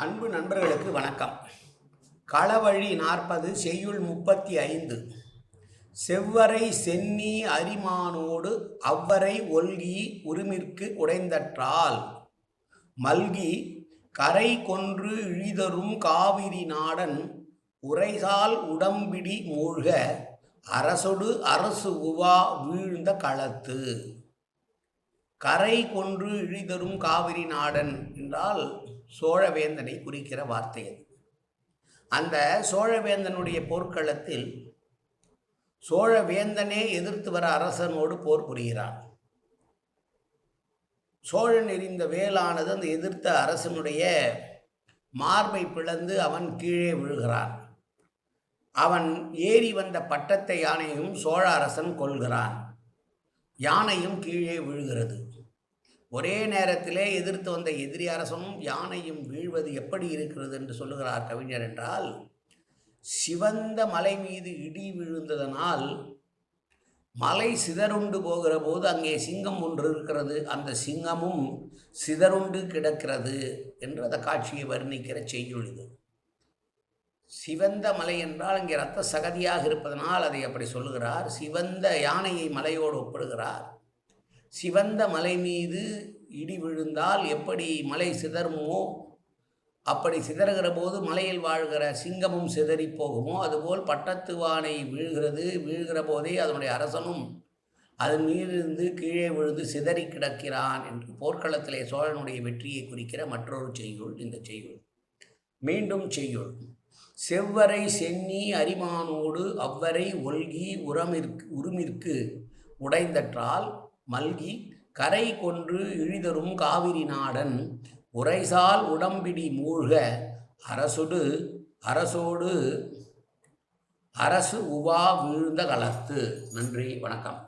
அன்பு நண்பர்களுக்கு வணக்கம். களவழி நாற்பது செய்யுள் முப்பத்தி ஐந்து. செவ்வரை சென்னி அரிமானோடு அவ்வரை ஒல்கி உரிமிற்கு உடைந்தற்றால் மல்கி கரை கொன்று இழிதரும் காவிரி நாடன் உரைசால் உடம்பிடி மூழ்க அரசொடு அரசு உவா வீழ்ந்த களத்து. கரை கொன்று இழிதரும் காவிரி நாடன் என்றால் சோழவேந்தனை குறிக்கிற வார்த்தை அது. அந்த சோழவேந்தனுடைய போர்க்களத்தில் சோழவேந்தனே எதிர்த்து வர அரசனோடு போர் புரிகிறான். சோழன் எறிந்த வேலானது அந்த எதிர்த்த அரசனுடைய மார்பை பிளந்து அவன் கீழே விழுகிறான். அவன் ஏறி வந்த பட்டத்தை யானையும் சோழ அரசன் கொள்கிறான் யானையும் கீழே விழுகிறது. ஒரே நேரத்திலே எதிர்த்து வந்த எதிரி அரசனும் யானையும் வீழ்வது எப்படி இருக்கிறது என்று சொல்லுகிறார் கவிஞர் என்றால் சிவந்த மலை மீது இடி விழுந்ததனால் மலை சிதறுண்டு போகிற போது அங்கே சிங்கம் ஒன்று இருக்கிறது. அந்த சிங்கமும் சிதறுண்டு கிடக்கிறது என்று அந்த காட்சியை வர்ணிக்கிற செய்யுள் இது. சிவந்த மலை என்றால் அங்கே இரத்த சகதியாக இருப்பதனால் அதை அப்படி சொல்லுகிறார். சிவந்த யானையை மலையோடு ஒப்பிடுகிறார். சிவந்த மலை மீது இடி விழுந்தால் எப்படி மலை சிதறுமோ அப்படி சிதறுகிற போது மலையில் வாழ்கிற சிங்கமும் சிதறி போகுமோ அதுபோல் பட்டத்துவானை வீழ்கிறது. வீழ்கிற போதே அதனுடைய அரசனும் அதன் மீதிருந்து கீழே விழுந்து சிதறி கிடக்கிறான் என்று போர்க்களத்திலே சோழனுடைய வெற்றியை குறிக்கிற மற்றொரு செய்யுள் இந்த செய்யுள். மீண்டும் செய்யுள். செவ்வரை சென்னி அரிமானோடு அவ்வரை ஒல்கி உரமிற்கு உருமிற்கு உடைந்தற்றால் மல்கி கரை கொன்று இழிதரும் காவிரி நாடன் உரைசால் உடம்பிடி மூழ்க அரசுடு அரசோடு அரசு உவா வீழ்ந்த கலத்து நன்றி வணக்கம்.